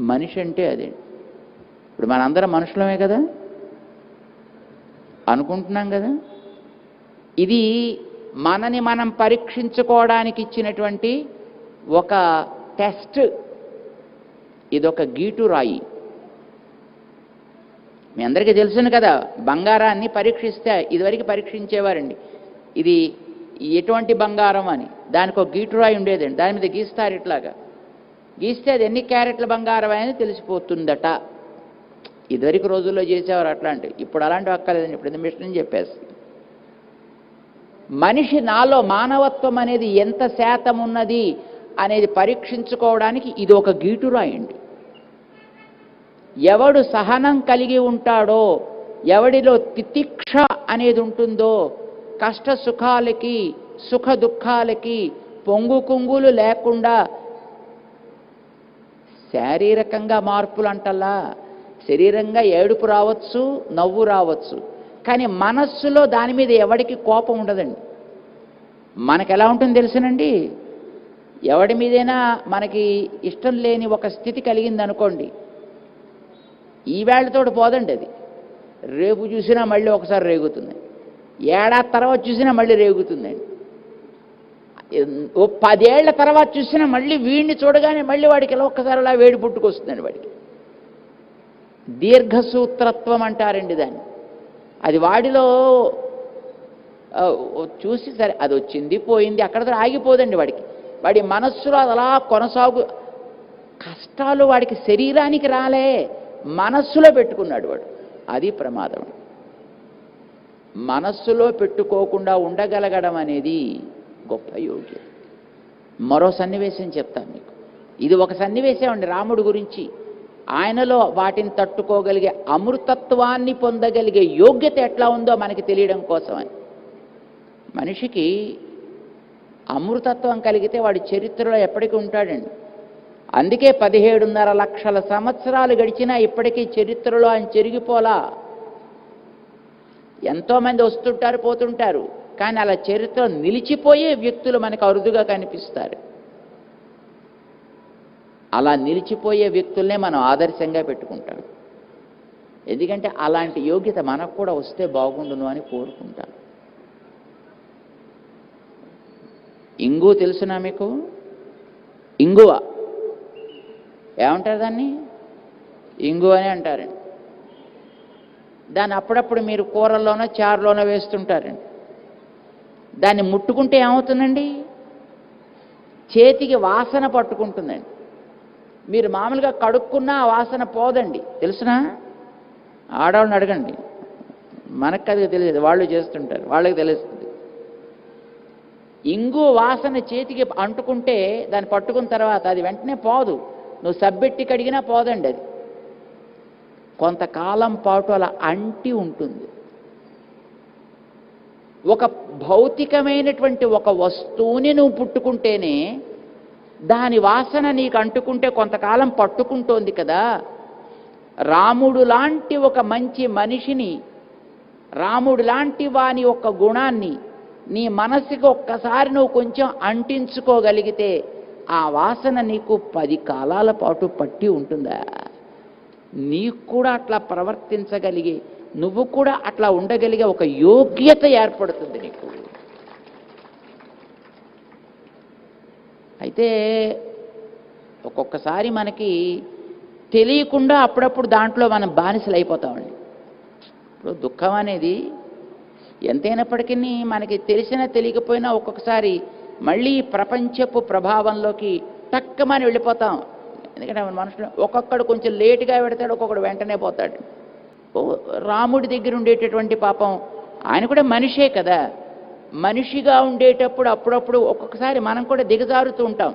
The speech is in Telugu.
మనిషి అంటే అదే. ఇప్పుడు మనందరం మనుషులమే కదా? అనుకుంటున్నాం కదా? ఇది మనని మనం పరీక్షించుకోవడానికి ఇచ్చినటువంటి ఒక టెస్ట్. ఇదొక గీటు రాయి. మీ అందరికీ తెలుసును కదా బంగారాన్ని పరీక్షిస్తే ఇదివరకు పరీక్షించేవారండి. ఇది ఎటువంటి బంగారం అని? దానికి ఒక గీటు రాయి ఉండేదండి. దాని మీద గీస్తారు ఇట్లాగా. గీస్తే అది ఎన్ని క్యారెట్ల బంగారం అని తెలిసిపోతుందట. ఇదివరకు రోజుల్లో చేసేవారు అట్లాంటివి. ఇప్పుడు అలాంటివి అక్కర్లేదండి. ఇప్పుడు ఇది మిషన్ చెప్పేసి. మనిషి నాలో మానవత్వం అనేది ఎంత శాతం ఉన్నది అనేది పరీక్షించుకోవడానికి ఇది ఒక గీటు రాయండి. ఎవడు సహనం కలిగి ఉంటాడో ఎవడిలో తితిక్ష అనేది ఉంటుందో కష్ట సుఖాలకి సుఖ దుఃఖాలకి పొంగు కుంగులు లేకుండా శారీరకంగా మార్పులు అంటల్లా శరీరంగా ఏడుపు రావచ్చు నవ్వు రావచ్చు. కానీ మనస్సులో దాని మీద ఎవడికి కోపం ఉండదండి. మనకు ఎలా ఉంటుంది తెలుసునండి? ఎవడి మీదైనా మనకి ఇష్టం లేని ఒక స్థితి కలిగింది అనుకోండి ఈ పోదండి అది. రేపు చూసినా మళ్ళీ ఒకసారి రేగుతుంది. ఏడాది తర్వాత చూసినా మళ్ళీ రేగుతుందండి. ఓ పదేళ్ళ తర్వాత చూసినా మళ్ళీ వీడిని చూడగానే మళ్ళీ వాడికి ఎలా ఒక్కసారి అలా వేడి పుట్టుకొస్తుందండి వాడికి. దీర్ఘసూత్రత్వం అంటారండి దాన్ని. అది వాడిలో చూసి సరే అది వచ్చింది పోయింది అక్కడ ఆగిపోదండి వాడికి. వాడి మనస్సులో అలా కొనసాగు కష్టాలు వాడికి శరీరానికి రాలే మనస్సులో పెట్టుకున్నాడు వాడు. అది ప్రమాదం. మనస్సులో పెట్టుకోకుండా ఉండగలగడం అనేది గొప్ప యోగ్యం మరో సన్నివేశం చెప్తాను మీకు. ఇది ఒక సన్నివేశం అండి రాముడి గురించి. ఆయనలో వాటిని తట్టుకోగలిగే అమృతత్వాన్ని పొందగలిగే యోగ్యత ఎట్లా ఉందో మనకి తెలియడం కోసమని. మనిషికి అమృతత్వం కలిగితే వాడి చరిత్రలో ఎప్పటికీ ఉంటాడండి. అందుకే పదిహేడున్నర లక్షల సంవత్సరాలు గడిచినా ఇప్పటికీ చరిత్రలో ఆయన చెరిగిపోలా. ఎంతోమంది వస్తుంటారు పోతుంటారు. కానీ అలా చరిత్ర నిలిచిపోయే వ్యక్తులు మనకు అరుదుగా కనిపిస్తారు. అలా నిలిచిపోయే వ్యక్తుల్నే మనం ఆదర్శంగా పెట్టుకుంటాం. ఎందుకంటే అలాంటి యోగ్యత మనకు కూడా వస్తే బాగుండును అని కోరుకుంటాం. ఇంగు తెలుసునా మీకు? ఇంగువ. ఏమంటారు దాన్ని? ఇంగు అని అంటారండి. దాన్ని అప్పుడప్పుడు మీరు కూరల్లోనో చారులోనో వేస్తుంటారండి. దాన్ని ముట్టుకుంటే ఏమవుతుందండి? చేతికి వాసన పట్టుకుంటుందండి. మీరు మామూలుగా కడుక్కున్నా వాసన పోదండి. తెలుసునా? ఆడవాళ్ళని అడగండి. మనకు అది తెలియదు. వాళ్ళు చేస్తుంటారు. వాళ్ళకి తెలుస్తుంది. ఇంగు వాసన చేతికి అంటుకుంటే దాన్ని పట్టుకున్న తర్వాత అది వెంటనే పోదు. నువ్వు సబ్బెట్టి కడిగినా పోదండి అది. కొంతకాలం పాటు అలా అంటి ఉంటుంది. ఒక భౌతికమైనటువంటి ఒక వస్తువుని నువ్వు పుట్టుకుంటేనే దాని వాసన నీకు అంటుకుంటే కొంతకాలం పట్టుకుంటోంది కదా. రాముడు లాంటి ఒక మంచి మనిషిని రాముడు లాంటి వాని యొక్క గుణాన్ని నీ మనసుకి ఒక్కసారి నువ్వు కొంచెం అంటించుకోగలిగితే ఆ వాసన నీకు పది కాలాల పాటు పట్టి ఉంటుందా? నీకు కూడా అట్లా ప్రవర్తించగలిగే నువ్వు కూడా అట్లా ఉండగలిగే ఒక యోగ్యత ఏర్పడుతుంది నీకు. అయితే ఒక్కొక్కసారి మనకి తెలియకుండా అప్పుడప్పుడు దాంట్లో మనం బానిసలు అయిపోతామండి ఇప్పుడు దుఃఖం అనేది ఎంతైనప్పటికీ మనకి తెలిసినా తెలియకపోయినా ఒక్కొక్కసారి మళ్ళీ ప్రపంచపు ప్రభావంలోకి టక్కమని వెళ్ళిపోతాం. ఎందుకంటే మన మనుషులు ఒక్కొక్కడు కొంచెం లేటుగా పెడతాడు ఒక్కొక్కడు వెంటనే పోతాడు. రాముడి దగ్గర ఉండేటటువంటి పాపం. ఆయన కూడా మనిషే కదా. మనిషిగా ఉండేటప్పుడు అప్పుడప్పుడు ఒక్కొక్కసారి మనం కూడా దిగజారుతూ ఉంటాం.